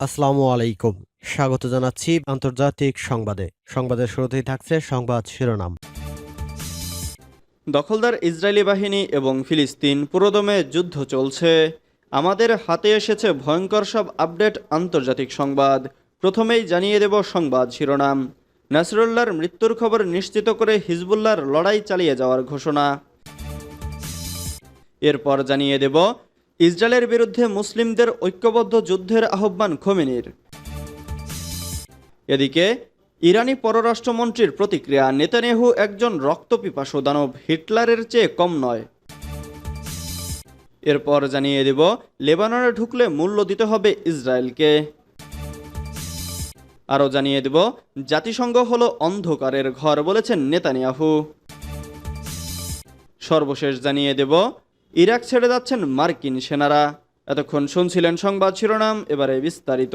আসসালামু আলাইকুম। স্বাগত জানাচ্ছি আন্তর্জাতিক সংবাদে। সংবাদের শুরুতেই থাকছে সংবাদ শিরোনাম। দখলদার ইসরায়েলি বাহিনী এবং ফিলিস্তিন পুরোদমে যুদ্ধ চলছে। আমাদের হাতে এসেছে ভয়ঙ্কর সব আপডেট আন্তর্জাতিক সংবাদ। প্রথমেই জানিয়ে দেব সংবাদ শিরোনাম। নাসরুল্লাহর মৃত্যুর খবর নিশ্চিত করে হিজবুল্লাহর লড়াই চালিয়ে যাওয়ার ঘোষণা। এরপর জানিয়ে দেব ইসরায়েলের বিরুদ্ধে মুসলিমদের ঐক্যবদ্ধ যুদ্ধের আহ্বান খোমেনির। এদিকে, ইরানি পররাষ্ট্রমন্ত্রীর প্রতিক্রিয়া, নেতানিয়াহু একজন রক্তপিপাসু, দানব হিটলারের চেয়ে কম নয়। এরপর জানিয়ে দেব, লেবাননে ঢুকলে মূল্য দিতে হবে ইসরায়েলকে। আরও জানিয়ে দেব, জাতিসংঘ হলো অন্ধকারের ঘর বলেছেন নেতানিয়াহু। সর্বশেষ জানিয়ে দেব ইরাক ছেড়ে যাচ্ছেন মার্কিন সেনারা। এতক্ষণ শুনছিলেন সংবাদ শিরোনাম, এবারে বিস্তারিত।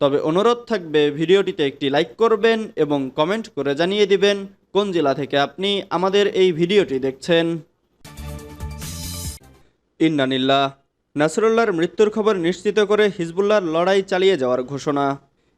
তবে অনুরোধ থাকবে, ভিডিওটিতে একটি লাইক করবেন এবং কমেন্ট করে জানিয়ে দিবেন কোন জেলা থেকে আপনি আমাদের এই ভিডিওটি দেখছেন। ইন্নানিল্লাহ, নাসরুল্লাহর মৃত্যুর খবর নিশ্চিত করে হিজবুল্লাহর লড়াই চালিয়ে যাওয়ার ঘোষণা।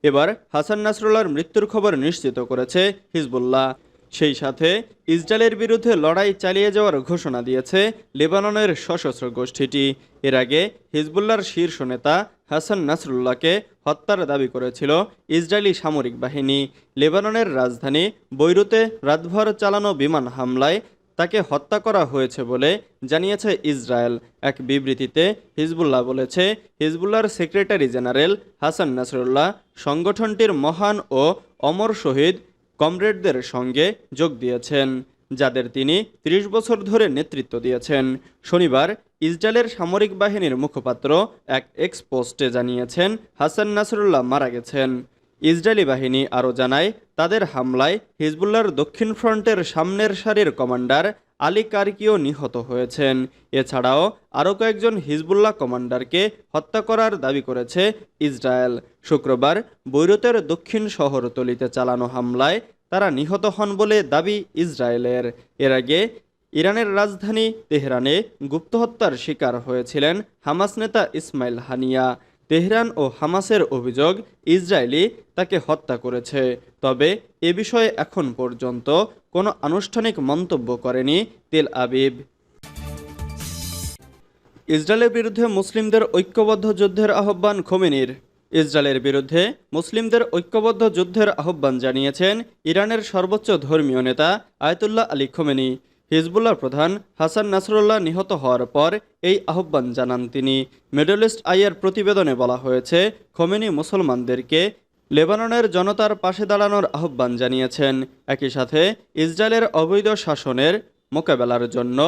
এবার হাসান নাসরুল্লাহর মৃত্যুর খবর নিশ্চিত করেছে হিজবুল্লাহ। সেই সাথে ইসরায়েলের বিরুদ্ধে লড়াই চালিয়ে যাওয়ার ঘোষণা দিয়েছে লেবাননের সশস্ত্র গোষ্ঠীটি। এর আগে হিজবুল্লাহর শীর্ষ নেতা হাসান নাসরুল্লাহকে হত্যার দাবি করেছিল ইসরায়েলি সামরিক বাহিনী। লেবাননের রাজধানী বৈরুতে রাতভর চালানো বিমান হামলায় তাকে হত্যা করা হয়েছে বলে জানিয়েছে ইসরায়েল। এক বিবৃতিতে হিজবুল্লাহ বলেছে, হিজবুল্লাহর সেক্রেটারি জেনারেল হাসান নাসরুল্লাহ সংগঠনটির মহান ও অমর শহীদ কমরেডদের সঙ্গে যোগ দিয়েছেন, যাদের তিনি ৩০ বছর ধরে নেতৃত্ব দিয়েছেন। শনিবার ইসরায়েলের সামরিক বাহিনীর মুখপাত্র এক এক্স পোস্টে জানিয়েছেন, হাসান নাসরুল্লাহ মারা গেছেন। ইসরায়েলি বাহিনী আরও জানায়, তাদের হামলায় হিজবুল্লার দক্ষিণ ফ্রন্টের সামনের সারির কমান্ডার আলী কার্কিও নিহত হয়েছেন। এছাড়াও আরও কয়েকজন হিজবুল্লাহ কমান্ডারকে হত্যা করার দাবি করেছে ইসরায়েল। শুক্রবার বৈরুতের দক্ষিণ শহরতলিতে চালানো হামলায় তারা নিহত হন বলে দাবি ইসরায়েলের। এর আগে ইরানের রাজধানী তেহরানে গুপ্তহত্যার শিকার হয়েছিলেন হামাস নেতা ইসমাইল হানিয়া। তেহরান ও হামাসের অভিযোগ ইসরায়েলি তাকে হত্যা করেছে। তবে এ বিষয়ে এখন পর্যন্ত কোনো আনুষ্ঠানিক মন্তব্য করেনি তেল আবিব। ইসরায়েলের বিরুদ্ধে মুসলিমদের ঐক্যবদ্ধ যুদ্ধের আহ্বান খোমেনির। ইসরায়েলের বিরুদ্ধে মুসলিমদের ঐক্যবদ্ধ যুদ্ধের আহ্বান জানিয়েছেন ইরানের সর্বোচ্চ ধর্মীয় নেতা আয়তুল্লাহ আলী খোমেনি। হিজবুল্লাহ প্রধান হাসান নাসরুল্লাহ নিহত হওয়ার পর এই আহ্বান জানান তিনি। মিডল ইস্ট আইয়ের প্রতিবেদনে বলা হয়েছে, খোমেনি মুসলমানদেরকে লেবাননের জনতার পাশে দাঁড়ানোর আহ্বান জানিয়েছেন। একই সাথে ইসরায়েলের অবৈধ শাসনের মোকাবেলার জন্য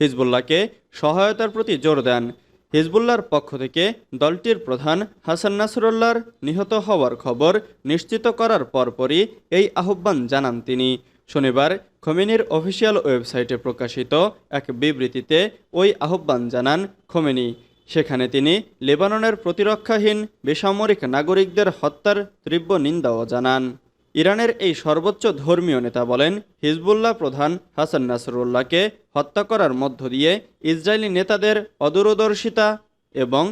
হিজবুল্লাহকে সহায়তার প্রতি জোর দেন। হিজবুল্লাহর পক্ষ থেকে দলটির প্রধান হাসান নাসরুল্লাহর নিহত হওয়ার খবর নিশ্চিত করার পরপরই এই আহ্বান জানান তিনি। শনিবার খোমেনির অফিসিয়াল ওয়েবসাইটে প্রকাশিত এক বিবৃতিতে ওই আহ্বান জানান খোমেনি সেখানে তিনি লেবাননের প্রতিরক্ষাহীন বেসামরিক নাগরিকদের হত্যার তীব্র নিন্দাও জানান। ইরানের এই সর্বোচ্চ ধর্মীয় নেতা বলেন, হিজবুল্লাহ প্রধান হাসান নাসরুল্লাহকে হত্যা করার মধ্য দিয়ে ইসরায়েলি নেতাদের অদূরদর্শিতা এবং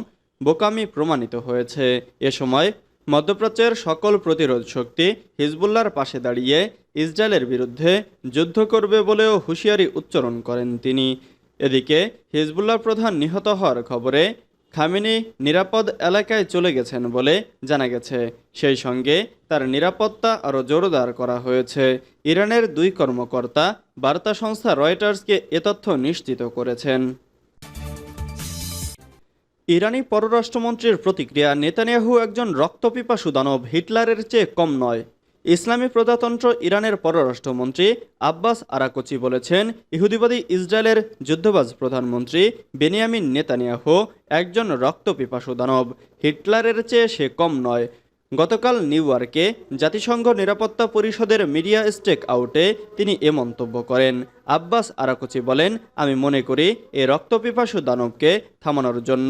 বোকামি প্রমাণিত হয়েছে। এ সময় মধ্যপ্রাচ্যের সকল প্রতিরোধ শক্তি হিজবুল্লার পাশে দাঁড়িয়ে ইসরায়েলের বিরুদ্ধে যুদ্ধ করবে বলেও হুঁশিয়ারি উচ্চারণ করেন তিনি। এদিকে হিজবুল্লাহ প্রধান নিহত হওয়ার খবরে, খামিনি নিরাপদ এলাকায় চলে গেছেন বলে জানা গেছে। সেই সঙ্গে তার নিরাপত্তা আরও জোরদার করা হয়েছে। ইরানের দুই কর্মকর্তা বার্তা সংস্থা রয়টার্সকে এ তথ্য নিশ্চিত করেছেন। ইরানি পররাষ্ট্রমন্ত্রীর প্রতিক্রিয়া, নেতানিয়াহু একজন রক্তপিপাসু দানব, হিটলারের চেয়ে কম নয়। ইসলামী প্রজাতন্ত্র ইরানের পররাষ্ট্রমন্ত্রী আব্বাস আরাকোচি বলেছেন, ইহুদিবাদী ইসরায়েলের যুদ্ধবাজ প্রধানমন্ত্রী বেনিয়ামিন নেতানিয়াহু একজন রক্তপিপাসু দানব, হিটলারের চেয়ে সে কম নয়। গতকাল নিউ ইয়র্কে জাতিসংঘ নিরাপত্তা পরিষদের মিডিয়া স্টেক আউটে তিনি এ মন্তব্য করেন। আব্বাস আরাকোচি বলেন, আমি মনে করি, এ রক্তপিপাসু দানবকে থামানোর জন্য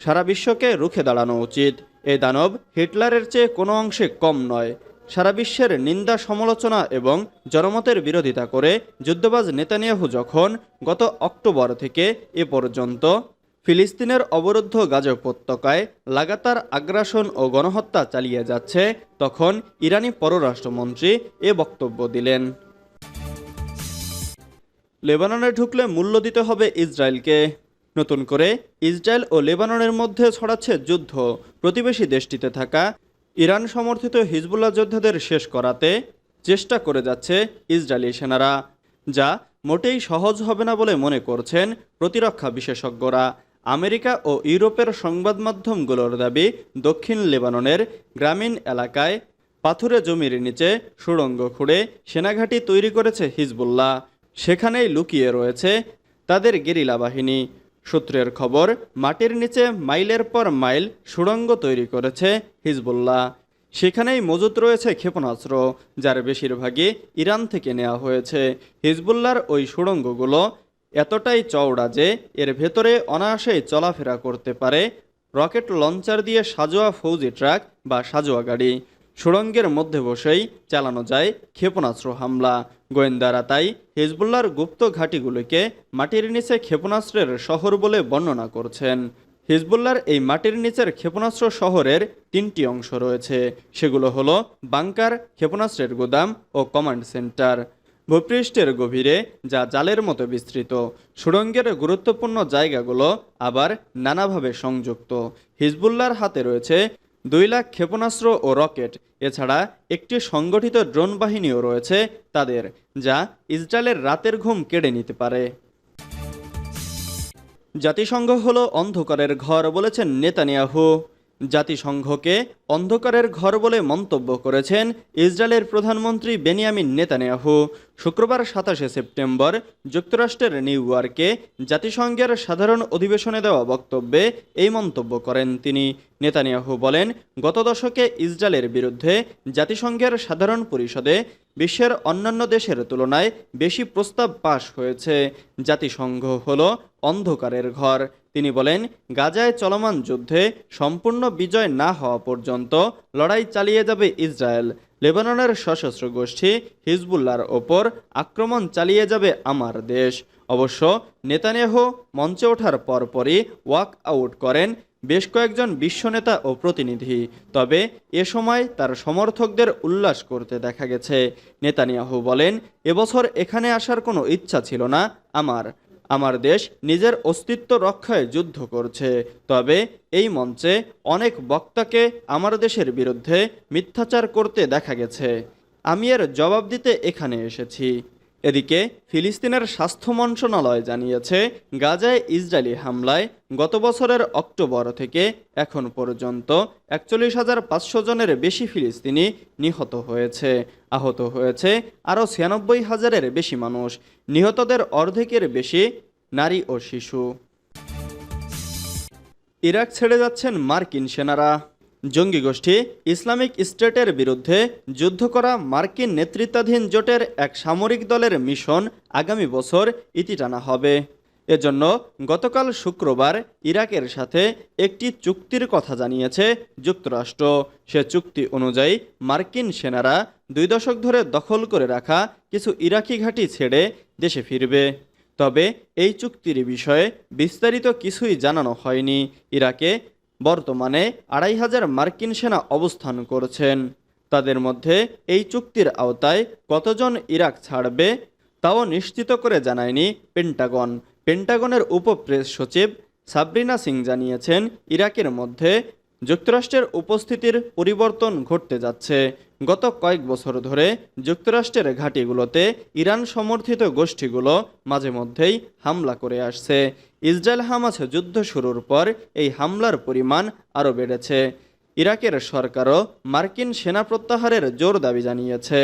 সারা বিশ্বকে রুখে দাঁড়ানো উচিত। এ দানব হিটলারের চেয়ে কোনো অংশে কম নয়। সারা বিশ্বের নিন্দা, সমালোচনা এবং জনমতের বিরোধিতা করে যুদ্ধবাজ নেতানিয়াহু যখন গত অক্টোবর থেকে এ পর্যন্ত ফিলিস্তিনের অবরুদ্ধ গাজা উপত্যকায় লাগাতার আগ্রাসন ও গণহত্যা চালিয়ে যাচ্ছে, তখন ইরানি পররাষ্ট্রমন্ত্রী এ বক্তব্য দিলেন। লেবাননে ঢুকলে মূল্য দিতে হবে ইসরায়েলকে। নতুন করে ইসরায়েল ও লেবাননের মধ্যে ছড়াচ্ছে যুদ্ধ। প্রতিবেশী দেশটিতে থাকা ইরান সমর্থিত হিজবুল্লাহ যোদ্ধাদের শেষ করাতে চেষ্টা করে যাচ্ছে ইসরায়েলি সেনারা, যা মোটেই সহজ হবে না বলে মনে করছেন প্রতিরক্ষা বিশেষজ্ঞরা। আমেরিকা ও ইউরোপের সংবাদ মাধ্যমগুলোর দাবি, দক্ষিণ লেবাননের গ্রামীণ এলাকায় পাথুরে জমির নিচে সুড়ঙ্গ খুঁড়ে সেনাঘাঁটি তৈরি করেছে হিজবুল্লাহ। সেখানেই লুকিয়ে রয়েছে তাদের গেরিলা বাহিনী। সূত্রের খবর, মাটির নিচে মাইলের পর মাইল সুড়ঙ্গ তৈরি করেছে হিজবুল্লাহ। সেখানেই মজুত রয়েছে ক্ষেপণাস্ত্র, যার বেশিরভাগই ইরান থেকে নেওয়া হয়েছে। হিজবুল্লার ওই সুড়ঙ্গগুলো এতটাই চওড়া যে এর ভেতরে অনায়াসেই চলাফেরা করতে পারে রকেট লঞ্চার দিয়ে সাজোয়া ফৌজি ট্রাক বা সাজোয়া গাড়ি। সুড়ঙ্গের মধ্যে বসেই চালানো যায় ক্ষেপণাস্ত্র হামলা। গোয়েন্দারা তাই হিজবুল্লার গুপ্ত ঘাঁটিগুলোকে মাটির নিচে ক্ষেপণাস্ত্রের শহর বলে বর্ণনা করছেন। হিজবুল্লার এই মাটির নিচের ক্ষেপণাস্ত্র শহরের তিনটি অংশ রয়েছে। সেগুলো হলো বাংকার, ক্ষেপণাস্ত্রের গুদাম ও কমান্ড সেন্টার। ভূপৃষ্ঠের গভীরে, যা জালের মতো বিস্তৃত। সুড়ঙ্গের গুরুত্বপূর্ণ জায়গাগুলো আবার নানাভাবে সংযুক্ত। হিজবুল্লার হাতে রয়েছে দুই লাখ ক্ষেপণাস্ত্র ও রকেট, এছাড়া একটি সংগঠিত ড্রোন বাহিনীও রয়েছে তাদের, যা ইসরায়েলের রাতের ঘুম কেড়ে নিতে পারে। জাতিসংঘ হলো অন্ধকারের ঘর বলেছেন নেতানিয়াহু। জাতিসংঘকে অন্ধকারের ঘর বলে মন্তব্য করেছেন ইসরায়েলের প্রধানমন্ত্রী বেনিয়ামিন নেতানিয়াহু। শুক্রবার সাতাশে সেপ্টেম্বর যুক্তরাষ্ট্রের নিউ ইয়র্কে জাতিসংঘের সাধারণ অধিবেশনে দেওয়া বক্তব্যে এই মন্তব্য করেন তিনি। নেতানিয়াহু বলেন, গত দশকে ইসরায়েলের বিরুদ্ধে জাতিসংঘের সাধারণ পরিষদে বিশ্বের অন্যান্য দেশের তুলনায় বেশি প্রস্তাব পাশ হয়েছে। জাতিসংঘ হল অন্ধকারের ঘর। তিনি বলেন, গাজায় চলমান যুদ্ধে সম্পূর্ণ বিজয় না হওয়া পর্যন্ত লড়াই চালিয়ে যাবে ইসরায়েল। লেবাননের সশস্ত্র গোষ্ঠী হিজবুল্লার ওপর আক্রমণ চালিয়ে যাবে আমার দেশ। অবশ্য নেতানিয়াহু মঞ্চে ওঠার পরপরই ওয়াক আউট করেন বেশ কয়েকজন বিশ্বনেতা ও প্রতিনিধি। তবে এ সময় তার সমর্থকদের উল্লাস করতে দেখা গেছে। নেতানিয়াহু বলেন এবছর এখানে আসার কোনো ইচ্ছা ছিল না আমার। আমার দেশ নিজের অস্তিত্ব রক্ষায় যুদ্ধ করছে। তবে এই মঞ্চে অনেক বক্তাকে আমার দেশের বিরুদ্ধে মিথ্যাচার করতে দেখা গেছে। আমি এর জবাব দিতে এখানে এসেছি। এদিকে ফিলিস্তিনের স্বাস্থ্য মন্ত্রণালয় জানিয়েছে, গাজায় ইসরায়েলি হামলায় গত বছরের অক্টোবর থেকে এখন পর্যন্ত একচল্লিশ হাজার পাঁচশো জনের বেশি ফিলিস্তিনি নিহত হয়েছে। আহত হয়েছে আরও ছিয়ানব্বই হাজারের বেশি মানুষ। নিহতদের অর্ধেকের বেশি নারী ও শিশু। ইরাক ছেড়ে যাচ্ছেন মার্কিন সেনারা। জঙ্গি গোষ্ঠী ইসলামিক স্টেটের বিরুদ্ধে যুদ্ধ করা মার্কিন নেতৃত্বাধীন জোটের এক সামরিক দলের মিশন আগামী বছর ইতি টানা হবে। এজন্য গতকাল শুক্রবার ইরাকের সাথে একটি চুক্তির কথা জানিয়েছে যুক্তরাষ্ট্র। সে চুক্তি অনুযায়ী মার্কিন সেনারা দুই দশক ধরে দখল করে রাখা কিছু ইরাকি ঘাঁটি ছেড়ে দেশে ফিরবে। তবে এই চুক্তির বিষয়ে বিস্তারিত কিছুই জানানো হয়নি। ইরাকে বর্তমানে আড়াই হাজার মার্কিন সেনা অবস্থান করছেন। তাদের মধ্যে এই চুক্তির আওতায় কতজন ইরাক ছাড়বে তাও নিশ্চিত করে জানায়নি পেন্টাগন। পেন্টাগনের উপপ্রেস সচিব সাবরিনা সিং জানিয়েছেন, ইরাকের মধ্যে যুক্তরাষ্ট্রের উপস্থিতির পরিবর্তন ঘটতে যাচ্ছে। গত কয়েক বছর ধরে যুক্তরাষ্ট্রের ঘাঁটিগুলোতে ইরান সমর্থিত গোষ্ঠীগুলো মাঝে মধ্যেই হামলা করে আসছে। ইসরায়েল হামাস যুদ্ধ শুরুর পর এই হামলার পরিমাণ আরও বেড়েছে। ইরাকের সরকারও মার্কিন সেনা প্রত্যাহারের জোর দাবি জানিয়েছে।